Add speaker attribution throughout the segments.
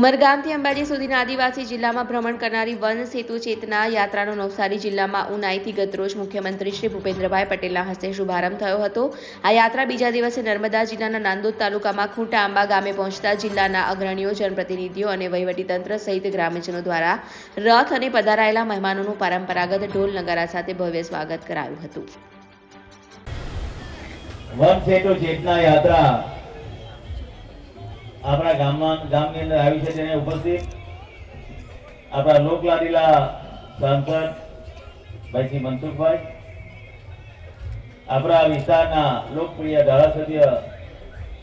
Speaker 1: ઉમરગામથી અંબાજી સુધીના આદિવાસી જિલ્લામાં ભ્રમણ કરનારી વન સેતુ ચેતના યાત્રાનો નવસારી જિલ્લામાં ઉનાઈથી ગતરોજ મુખ્યમંત્રી શ્રી ભૂપેન્દ્રભાઈ પટેલના હસ્તે શુભારંભ થયો હતો. આ યાત્રા બીજા દિવસે નર્મદા જિલ્લાના નાંદોદ તાલુકામાં ખૂંટા આંબા ગામે પહોંચતા જિલ્લાના અગ્રણીઓ, જનપ્રતિનિધિઓ અને વહીવટીતંત્ર સહિત ગ્રામજનો દ્વારા રથ અને પધારાયેલા મહેમાનોનું પરંપરાગત ઢોલ નગારા સાથે ભવ્ય સ્વાગત કરાયું હતું.
Speaker 2: વન સેતુ ચેતના યાત્રા આપણા ગામમાં ગામની અંદર આવી છે તેને ઉપસ્થિત આપણા લોકલાડીલા સાંસદ ભાઈ શ્રી મનસુખભાઈ, આપણા વિસ્તારના લોકપ્રિય ધારાસભ્ય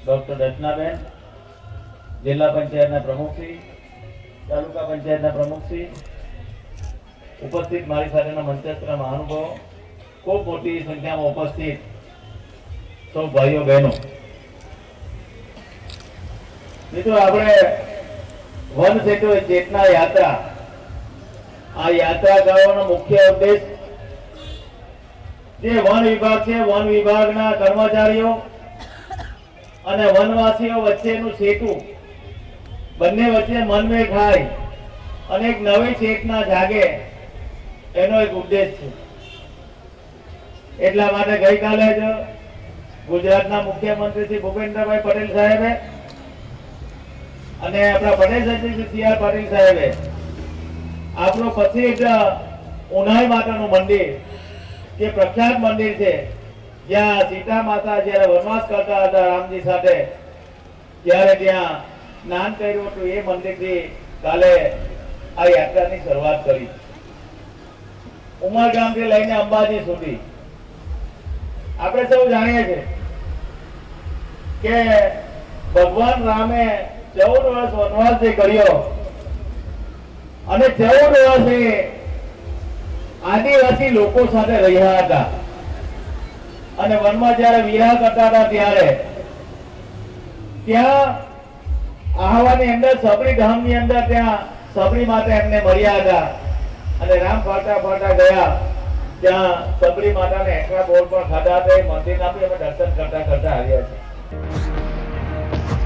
Speaker 2: ડોક્ટર રચનાબેન, જિલ્લા પંચાયતના પ્રમુખશ્રી, તાલુકા પંચાયતના પ્રમુખશ્રી, ઉપસ્થિત મારી સાથેના મંચસ્ત્ર મહાનુભાવો, ખૂબ મોટી સંખ્યામાં ઉપસ્થિત સૌ ભાઈઓ બહેનો. મિત્રો, આપણે વન સેતુ ચેતના યાત્રા. આ યાત્રા કરવાનો મુખ્ય ઉદ્દેશ જે વન વિભાગ છે, વન વિભાગના કર્મચારીઓ અને વનવાસીઓ વચ્ચેનું સેતુ. બંને વચ્ચે મનમેળ થાય અને એક નવી ચેતના જાગે એનો એક ઉદ્દેશ છે. એટલા માટે ગઈકાલે જ ગુજરાતના મુખ્યમંત્રી શ્રી ભૂપેન્દ્રભાઈ પટેલ સાહેબે અને આપણા પ્રદેશ સચિવ સી આર પાટીલ સાહેબે આપણું પ્રસિદ્ધ ઉનાઈ માતાનું મંદિર, જે પ્રખ્યાત મંદિર છે, જ્યાં સીતા માતા જ્યારે વનવાસ કરતા હતા રામજી સાથે, ત્યારે ત્યાં સ્નાન કર્યું હતું. એ મંદિરથી કાલે આ યાત્રાની શરૂઆત કરી. ઉમરગામથી લઈને અંબાજી સુધી. આપણે સૌ જાણીએ છીએ કે ભગવાન રામે ચૌદ વર્ષ વનવાસ કર્યો. અને ચૌદ વર્ષ આદિવાસી લોકો સાથે રહ્યા હતા. અને વનમાં જયારે વિહાર કરતા હતા ત્યારે, ત્યાં આહવાની અંદર, સબરી ધામની અંદર ત્યાં સબરી માતા એમને મળ્યા હતા. અને રામ ફરતા ફરતા ગયા. ત્યાં સબરી માતાને એકલા બોલ પણ ખાધા હતા મંદિરના અમે દર્શન કરતા કરતા આવ્યા છે